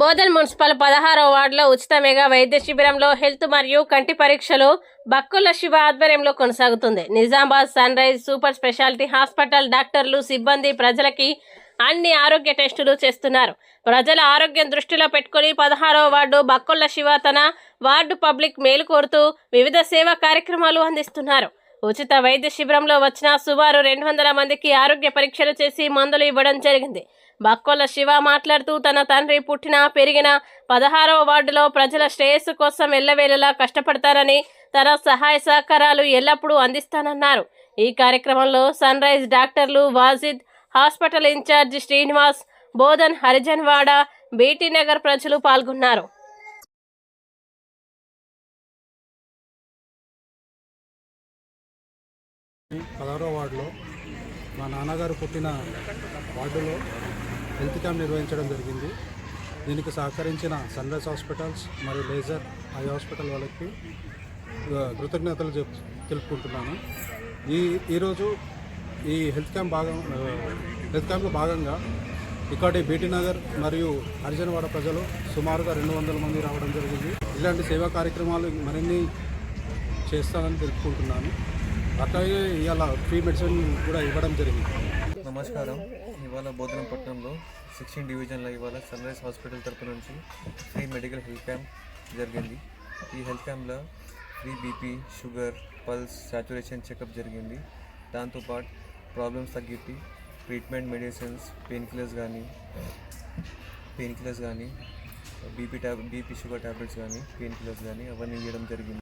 Bodhan municipal పదహారో వార్డులో ఉచిత మెగా వైద్య శిబిరంలో హెల్త్ మరియు కంటి పరీక్షలు బక్కుల శివ ఆధ్వర్యంలో కొనసాగుతుంది. Nizamabad Sunrise super speciality hospital డాక్టర్లు సిబ్బంది ప్రజలకి అన్ని ఆరోగ్య టెస్టులు చేస్తున్నారు. ప్రజల ఆరోగ్యం దృష్టిలో పెట్టుకుని పదహారవ వార్డు బక్కుల శివ తన వార్డు పబ్లిక్ మేలు కోరుతూ వివిధ సేవా కార్యక్రమాలు అందిస్తున్నారు. ఉచిత వైద్య శిబిరంలో వచ్చిన సుమారు రెండు వందల మందికి ఆరోగ్య పరీక్షలు చేసి మందులు ఇవ్వడం జరిగింది. బక్కోల శివ మాట్లాడుతూ తన తండ్రి పుట్టిన పెరిగిన పదహారవ వార్డులో ప్రజల శ్రేయస్సు కోసం ఎల్లవేళలా కష్టపడతారని తన సహాయ సహకారాలు ఎల్లప్పుడూ అందిస్తానన్నారు. ఈ కార్యక్రమంలో సన్ రైజ్ డాక్టర్లు Wajid hospital in charge Srinivas Bodhan Harijanwada BT Nagar ప్రజలు పాల్గొన్నారు. పదహారో వార్డులో మా నాన్నగారు పుట్టిన వార్డులో హెల్త్ క్యాంప్ నిర్వహించడం జరిగింది. దీనికి సహకరించిన సన్రైజ్ హాస్పిటల్స్ మరియు లేజర్ ఐ హాస్పిటల్ వాళ్ళకి కృతజ్ఞతలు తెలుపుకుంటున్నాను. ఈ ఈరోజు ఈ హెల్త్ క్యాంప్ భాగం హెల్త్ క్యాంప్లో భాగంగా ఇక్కడి బీటీ నగర్ మరియు హరిజనవాడ ప్రజలు సుమారుగా రెండు వందల మంది రావడం జరిగింది. ఇలాంటి సేవా కార్యక్రమాలు మరిన్ని చేస్తానని తెలుపుకుంటున్నాను. అట్లాగే ఇవాళ ఫ్రీ మెడిసిన్ కూడా ఇవ్వడం జరిగింది. నమస్కారం. ఇవాళ బోధనపట్నంలో సిక్స్టీన్ డివిజన్లో ఇవాళ సన్రైజ్ హాస్పిటల్ తరపు నుంచి ఫ్రీ మెడికల్ హెల్త్ క్యాంప్ జరిగింది. ఈ హెల్త్ క్యాంప్లో free BP sugar pulse saturation checkup జరిగింది. దాంతోపాటు ప్రాబ్లమ్స్ తగ్గిట్టి ట్రీట్మెంట్ మెడిసిన్స్ పెయిన్ కిల్లర్స్ కానీ పెయిన్ కిల్లర్స్ కానీ BP tab BP sugar tablets కానీ పెయిన్ కిల్లర్స్ కానీ అవన్నీ ఇవ్వడం జరిగింది.